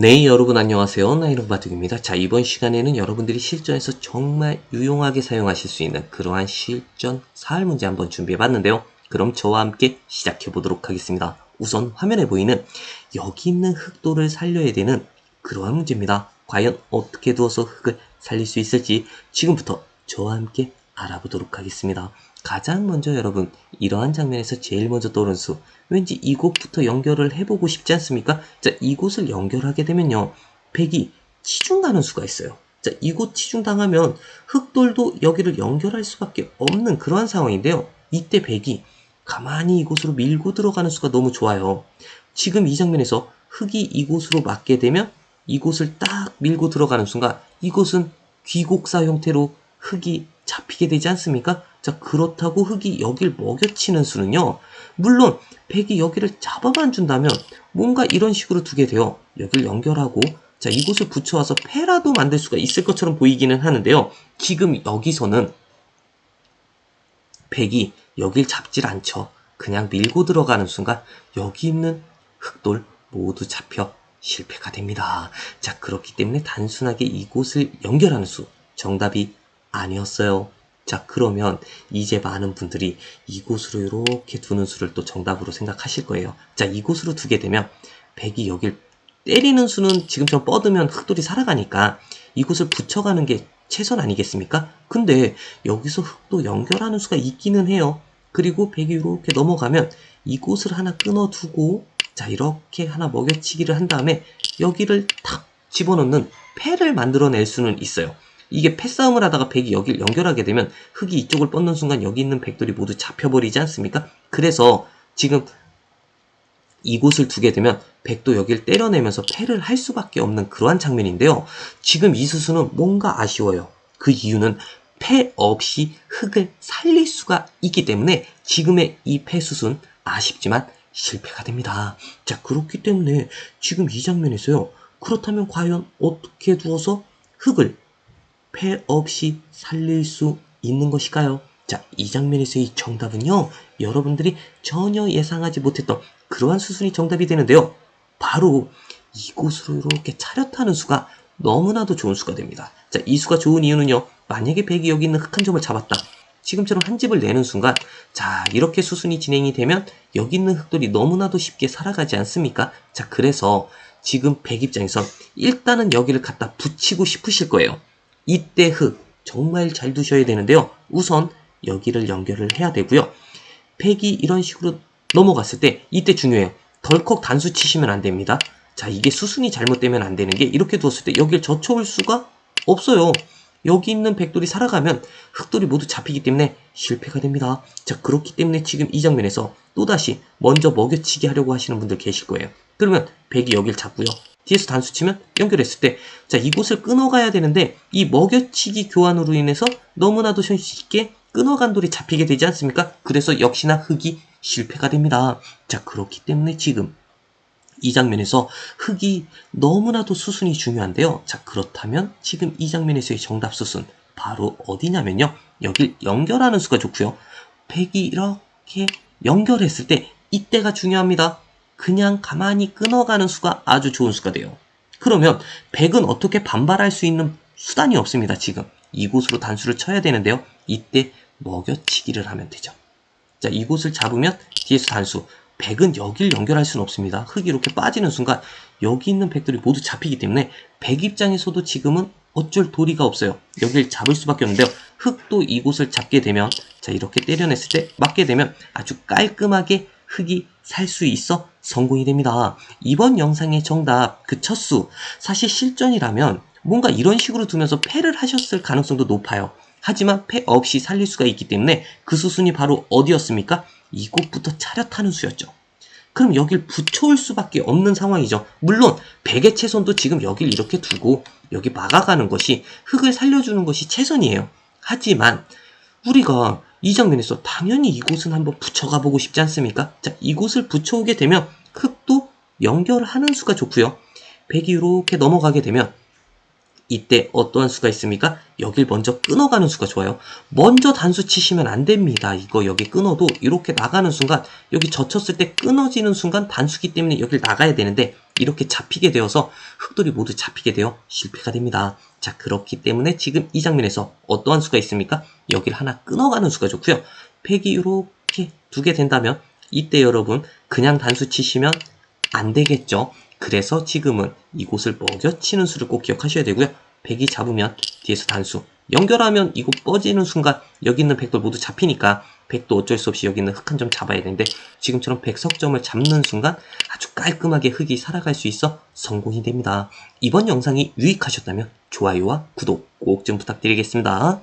네, 여러분 안녕하세요. 나이롱 바둑입니다. 자, 이번 시간에는 여러분들이 실전에서 정말 유용하게 사용하실 수 있는 그러한 실전 사활 문제 한번 준비해 봤는데요. 그럼 저와 함께 시작해 보도록 하겠습니다. 우선 화면에 보이는 여기 있는 흑도를 살려야 되는 그러한 문제입니다. 과연 어떻게 두어서 흑을 살릴 수 있을지 지금부터 저와 함께 알아보도록 하겠습니다. 가장 먼저 여러분 이러한 장면에서 제일 먼저 떠오르는 수 왠지 이곳부터 연결을 해보고 싶지 않습니까? 자 이곳을 연결하게 되면요 백이 치중당하는 수가 있어요. 자 이곳 치중당하면 흑돌도 여기를 연결할 수밖에 없는 그러한 상황인데요. 이때 백이 가만히 이곳으로 밀고 들어가는 수가 너무 좋아요. 지금 이 장면에서 흑이 이곳으로 맞게 되면 이곳을 딱 밀고 들어가는 순간 이곳은 귀곡사 형태로 흑이 잡히게 되지 않습니까? 자, 그렇다고 흑이 여길 먹여치는 수는요. 물론 백이 여기를 잡아만 준다면 뭔가 이런 식으로 두게 돼요. 여길 연결하고 자, 이곳을 붙여와서 패라도 만들 수가 있을 것처럼 보이기는 하는데요. 지금 여기서는 백이 여길 잡질 않죠. 그냥 밀고 들어가는 순간 여기 있는 흑돌 모두 잡혀 실패가 됩니다. 자, 그렇기 때문에 단순하게 이곳을 연결하는 수 정답이 아니었어요. 자, 그러면 이제 많은 분들이 이곳으로 이렇게 두는 수를 또 정답으로 생각하실 거예요. 자, 이곳으로 두게 되면 백이 여길 때리는 수는 지금처럼 뻗으면 흑돌이 살아가니까 이곳을 붙여가는 게 최선 아니겠습니까? 근데 여기서 흑도 연결하는 수가 있기는 해요. 그리고 백이 이렇게 넘어가면 이곳을 하나 끊어두고 자 이렇게 하나 먹여치기를 한 다음에 여기를 탁 집어넣는 패를 만들어낼 수는 있어요. 이게 패싸움을 하다가 백이 여기를 연결하게 되면 흑이 이쪽을 뻗는 순간 여기 있는 백돌이 모두 잡혀버리지 않습니까? 그래서 지금 이곳을 두게 되면 백도 여기를 때려내면서 패를 할 수밖에 없는 그러한 장면인데요. 지금 이 수수는 뭔가 아쉬워요. 그 이유는 패 없이 흑을 살릴 수가 있기 때문에 지금의 이 패 수순 아쉽지만 실패가 됩니다. 자 그렇기 때문에 지금 이 장면에서요. 그렇다면 과연 어떻게 두어서 흑을 패 없이 살릴 수 있는 것일까요? 자, 이 장면에서의 정답은요, 여러분들이 전혀 예상하지 못했던 그러한 수순이 정답이 되는데요. 바로 이곳으로 이렇게 차렷하는 수가 너무나도 좋은 수가 됩니다. 자, 이 수가 좋은 이유는요, 만약에 백이 여기 있는 흑한 점을 잡았다. 지금처럼 한 집을 내는 순간, 자, 이렇게 수순이 진행이 되면 여기 있는 흑돌이 너무나도 쉽게 살아가지 않습니까? 자, 그래서 지금 백 입장에선 일단은 여기를 갖다 붙이고 싶으실 거예요. 이때 흑 정말 잘 두셔야 되는데요. 우선 여기를 연결을 해야 되고요. 팩이 이런 식으로 넘어갔을 때 이때 중요해요. 덜컥 단수 치시면 안 됩니다. 자 이게 수순이 잘못되면 안 되는 게 이렇게 두었을 때 여기를 젖혀올 수가 없어요. 여기 있는 백돌이 살아가면 흑돌이 모두 잡히기 때문에 실패가 됩니다. 자 그렇기 때문에 지금 이 장면에서 또다시 먼저 먹여치기 하려고 하시는 분들 계실 거예요. 그러면 백이 여길 잡고요. 뒤에서 단수 치면 연결했을 때, 자, 이곳을 끊어가야 되는데, 이 먹여치기 교환으로 인해서 너무나도 쉽게 끊어간 돌이 잡히게 되지 않습니까? 그래서 역시나 흑이 실패가 됩니다. 자, 그렇기 때문에 지금 이 장면에서 흑이 너무나도 수순이 중요한데요. 자, 그렇다면 지금 이 장면에서의 정답 수순, 바로 어디냐면요. 여길 연결하는 수가 좋고요. 백이 이렇게 연결했을 때, 이때가 중요합니다. 그냥 가만히 끊어가는 수가 아주 좋은 수가 돼요. 그러면 100은 어떻게 반발할 수 있는 수단이 없습니다. 지금 이곳으로 단수를 쳐야 되는데요. 이때 먹여치기를 하면 되죠. 자 이곳을 잡으면 뒤에서 단수 100은 여기를 연결할 수는 없습니다. 흙이 이렇게 빠지는 순간 여기 있는 백들이 모두 잡히기 때문에 100 입장에서도 지금은 어쩔 도리가 없어요. 여기를 잡을 수밖에 없는데요. 흙도 이곳을 잡게 되면 자 이렇게 때려냈을 때 맞게 되면 아주 깔끔하게 흙이 살 수 있어 성공이 됩니다. 이번 영상의 정답 그 첫수 사실 실전이라면 뭔가 이런 식으로 두면서 패를 하셨을 가능성도 높아요. 하지만 패 없이 살릴 수가 있기 때문에 그 수순이 바로 어디였습니까? 이곳부터 차렷하는 수였죠. 그럼 여길 붙여올 수밖에 없는 상황이죠. 물론 백의 최선도 지금 여길 이렇게 두고 여기 막아가는 것이 흙을 살려주는 것이 최선이에요. 하지만 우리가 이 장면에서 당연히 이곳은 한번 붙여가 보고 싶지 않습니까? 자, 이곳을 붙여오게 되면 흙도 연결하는 수가 좋고요. 백이 이렇게 넘어가게 되면 이때 어떠한 수가 있습니까? 여길 먼저 끊어가는 수가 좋아요. 먼저 단수 치시면 안 됩니다. 이거 여기 끊어도 이렇게 나가는 순간 여기 젖혔을 때 끊어지는 순간 단수기 때문에 여길 나가야 되는데 이렇게 잡히게 되어서 흑돌이 모두 잡히게 되어 실패가 됩니다. 자, 그렇기 때문에 지금 이 장면에서 어떠한 수가 있습니까? 여기를 하나 끊어가는 수가 좋고요. 팩이 이렇게 두 개 된다면 이때 여러분 그냥 단수 치시면 안 되겠죠. 그래서 지금은 이곳을 먹여치는 수를 꼭 기억하셔야 되고요. 백이 잡으면 뒤에서 단수 연결하면 이거 뻗지는 순간 여기 있는 백돌 모두 잡히니까 백도 어쩔 수 없이 여기 있는 흑 한 점 잡아야 되는데 지금처럼 백석점을 잡는 순간 아주 깔끔하게 흑이 살아갈 수 있어 성공이 됩니다. 이번 영상이 유익하셨다면 좋아요와 구독 꼭 좀 부탁드리겠습니다.